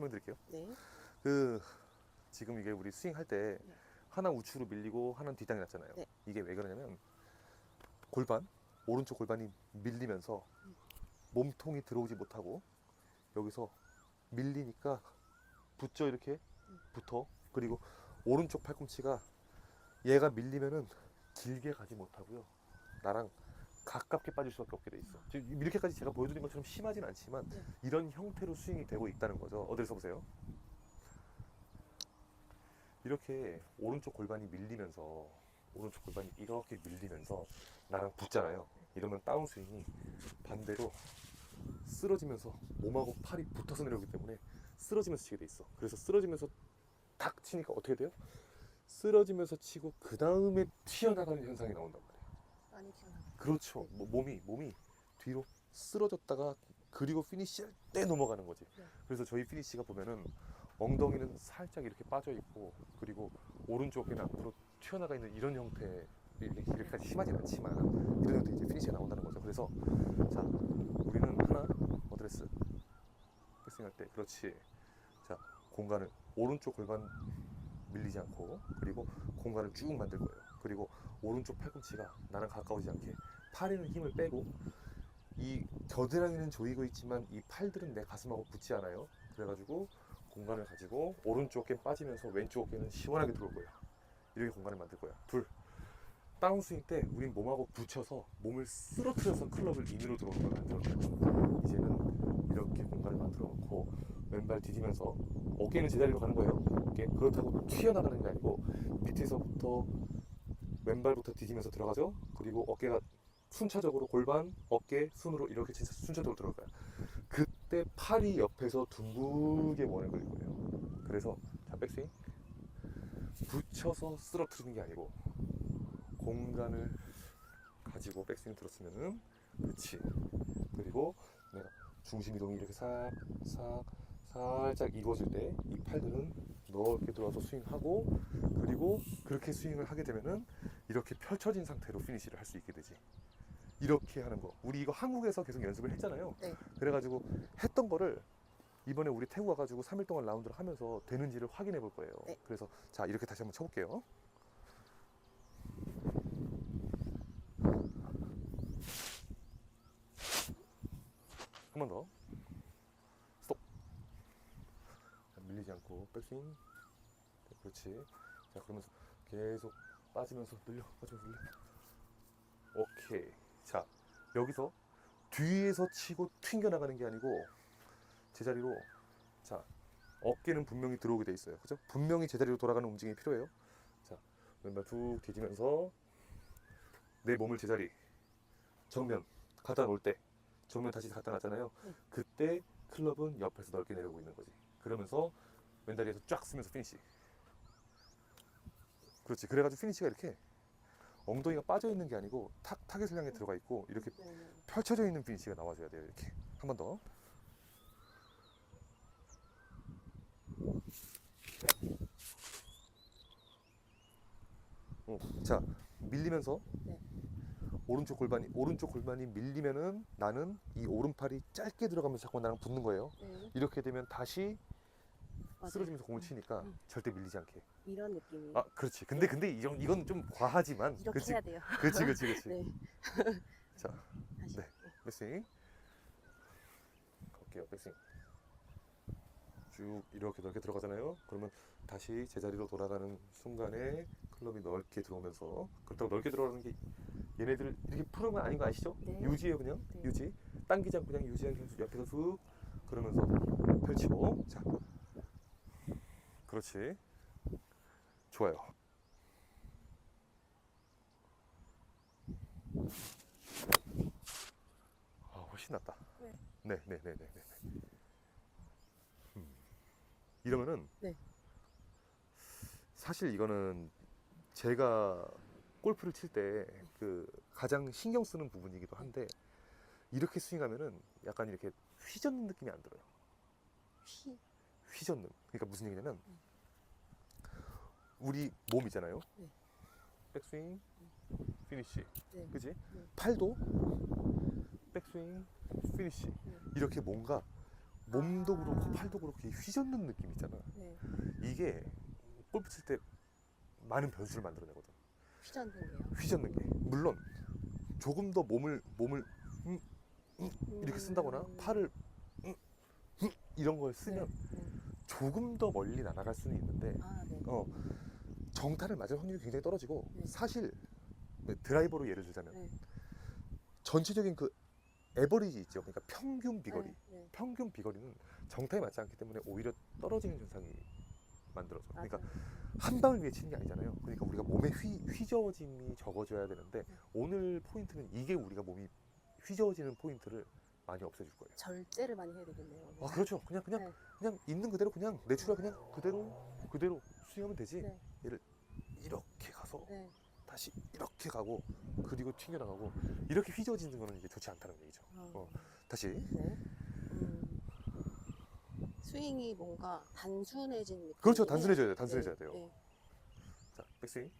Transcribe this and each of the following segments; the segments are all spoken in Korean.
설명드릴게요. 네. 그 지금 이게 우리 스윙 할 때 네. 하나 우측으로 밀리고 하나는 뒷땅이 났잖아요. 네. 이게 왜 그러냐면 골반 오른쪽 골반이 밀리면서 음. 몸통이 들어오지 못하고 여기서 밀리니까 붙죠 이렇게 음. 붙어 그리고 오른쪽 팔꿈치가 얘가 밀리면은 길게 가지 못하고요 나랑 가깝게 빠질 수밖에 없게 돼 있어 지금 이렇게까지 제가 보여드린 것처럼 심하진 않지만 네. 이런 형태로 스윙이 되고 있다는 거죠 어디를 써보세요 이렇게 오른쪽 골반이 밀리면서 오른쪽 골반이 이렇게 밀리면서 나랑 붙잖아요. 이러면 다운 스윙이 반대로 쓰러지면서 몸하고 팔이 붙어서 내려오기 때문에 쓰러지면서 치게 돼 있어. 그래서 쓰러지면서 탁 치니까 어떻게 돼요? 쓰러지면서 치고 그 다음에 튀어나가는 현상이 말이에요. 많이 튀어나가. 그렇죠. 뭐, 몸이 몸이 뒤로 쓰러졌다가 그리고 피니시할 때 넘어가는 거지. 네. 그래서 저희 피니시가 보면은 엉덩이는 살짝 이렇게 빠져 있고 그리고 오른쪽에는 앞으로 튀어나가 있는 이런 형태 이렇게 이렇게까지 심하진 않지만 이런 형태 이제 피니시가 나온다는 거죠. 그래서 자 우리는 하나 어드레스 패싱할 때 그렇지. 자 공간을 오른쪽 골반 밀리지 않고 그리고 공간을 쭉 만들 거예요. 그리고 오른쪽 팔꿈치가 나랑 가까우지 않게 팔에는 힘을 빼고 이 겨드랑이는 조이고 있지만 이 팔들은 내 가슴하고 붙지 않아요. 그래가지고 공간을 가지고 오른쪽 어깨 빠지면서 왼쪽 어깨는 시원하게 들어올 거예요. 이렇게 공간을 만들 거야. 둘. 다운스윙 때 우린 몸하고 붙여서 몸을 쓰러뜨려서 클럽을 인으로 들어오는 걸 만들어 거예요. 이제는 이렇게 공간을 만들어 놓고 왼발 디디면서 어깨는 제자리로 가는 거예요. 어깨 그렇다고 튀어나가는 게 아니고 밑에서부터 왼발부터 디디면서 들어가죠. 그리고 어깨가 순차적으로 골반, 어깨, 순으로 이렇게 순차적으로 들어가요. 그때 팔이 옆에서 둥글게 원을 그릴 거예요. 그래서 자 백스윙 붙여서 쓰러뜨리는 게 아니고 공간을 가지고 백스윙 들었으면은 그렇지. 그리고 내가 중심 이동이 이렇게 싹, 싹, 살짝 이루어질 때 이 팔들은 넓게 들어와서 스윙하고 그리고 그렇게 스윙을 하게 되면은 이렇게 펼쳐진 상태로 피니시를 할 수 있게 되지. 이렇게 하는 거. 우리 이거 한국에서 계속 연습을 했잖아요. 네. 그래가지고 했던 거를 이번에 우리 태국 와가지고 3일 동안 라운드를 하면서 되는지를 확인해 볼 거예요. 네. 그래서 자 이렇게 다시 한번 쳐볼게요. 한 번 더. 스톱. 자, 밀리지 않고 백스윙. 네, 그렇지. 자 그러면서 계속 빠지면서 늘려, 빠지면서 늘려. 오케이. 자 여기서 뒤에서 치고 튕겨 나가는 게 아니고 제자리로 자 어깨는 분명히 들어오게 돼 있어요. 그죠? 분명히 제자리로 돌아가는 움직임이 필요해요. 자 왼발 툭 뒤지면서 내 몸을 제자리 정면 갖다 놓을 때 정면 다시 갖다 놨잖아요. 네. 그때 클럽은 옆에서 넓게 내려오고 있는 거지. 그러면서 왼다리에서 쫙 쓰면서 피니시. 그렇지. 그래가지고 피니시가 이렇게 엉덩이가 빠져 있는 게 아니고 탁 타겟을 향해 들어가 있고 이렇게 네, 네. 펼쳐져 있는 피니시가 나와줘야 돼요. 이렇게 한 번 더. 어, 자 밀리면서 네. 오른쪽 골반이 오른쪽 골반이 밀리면은 나는 이 오른팔이 짧게 들어가면서 자꾸 나랑 붙는 거예요. 네. 이렇게 되면 다시 맞아요. 쓰러지면서 공을 치니까 음. 절대 밀리지 않게. 이런 느낌이. 아, 그렇지. 근데 근데 이건 이건 좀 과하지만. 이렇게 그렇지. 해야 돼요. 그렇지, 그렇지, 그렇지. 네. 자, 다시. 네. 백스윙. 갈게요. 백스윙. 쭉 이렇게 넓게 들어가잖아요. 그러면 다시 제자리로 돌아가는 순간에 클럽이 넓게 들어오면서 그렇다고 넓게 들어가는 게 얘네들 이렇게 푸는 건 아닌 거 아시죠? 네. 유지해요 그냥 네. 유지. 당기지 않고 그냥 유지한 계속 옆에서 훅 그러면서 펼치고 자. 그렇지. 좋아요. 아, 훨씬 낫다. 네. 네, 네, 네, 네, 네. 네. 음. 이러면은 네. 사실 이거는 제가 골프를 칠 때 그 가장 신경 쓰는 부분이기도 한데 이렇게 스윙하면은 약간 이렇게 휘젓는 느낌이 안 들어요. 휘. 휘젓는. 그러니까 무슨 얘기냐면 우리 몸 있잖아요. 네. 백스윙, 피니시. 네. 그지? 네. 팔도 백스윙, 피니시. 네. 이렇게 뭔가 몸도 아. 그렇고 팔도 그렇고 휘젓는 느낌 있잖아. 네. 이게 골프 칠 때 많은 변수를 만들어내거든. 휘젓는 게요. 휘젓는 게 물론 조금 더 몸을 몸을 음, 이렇게 쓴다거나 음. 팔을 음, 음, 이런 걸 쓰면 네. 네. 조금 더 멀리 날아갈 수는 있는데 아, 네. 어, 정타를 맞을 확률이 굉장히 떨어지고 네. 사실 드라이버로 예를 들자면 네. 전체적인 그 에버리지 있죠. 그러니까 평균 비거리. 네. 네. 평균 비거리는 정타에 맞지 않기 때문에 오히려 떨어지는 현상이 만들어져. 그러니까. 한 방을 위해 치는 게 아니잖아요. 그러니까 우리가 몸의 휘, 휘저어짐이 적어져야 되는데 네. 오늘 포인트는 이게 우리가 몸이 휘저어지는 포인트를 많이 없애줄 거예요. 절제를 많이 해야 되겠네요. 아 그렇죠. 그냥 그냥 네. 그냥 있는 그대로 그냥 내추럴 그냥 그대로 그대로 스윙하면 되지. 네. 얘를 이렇게 가서 네. 다시 이렇게 가고 그리고 튕겨나가고 이렇게 휘저어지는 거는 이게 좋지 않다는 얘기죠. 어. 어. 다시 네. 음. 스윙이 뭔가 단순해진 느낌. 그렇죠. 단순해져야 돼요. 단순해져야 돼요. 네. 자, 백스윙.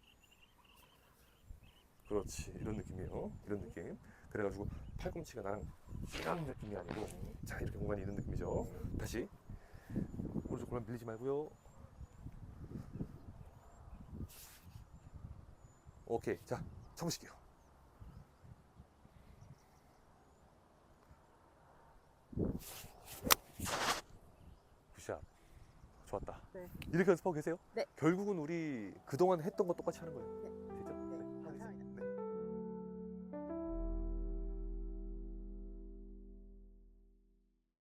그렇지. 이런 느낌이에요. 이런 느낌. 그래가지고 팔꿈치가 나랑 이런 느낌이 아니고 자 이렇게 공간이 있는 느낌이죠. 다시 오른쪽 골반 밀리지 말고요. 오케이. 자, 쳐보실게요. 굿샷. 좋았다. 네. 이렇게 연습하고 계세요? 네. 결국은 우리 그동안 했던 거 똑같이 하는 거예요. 네.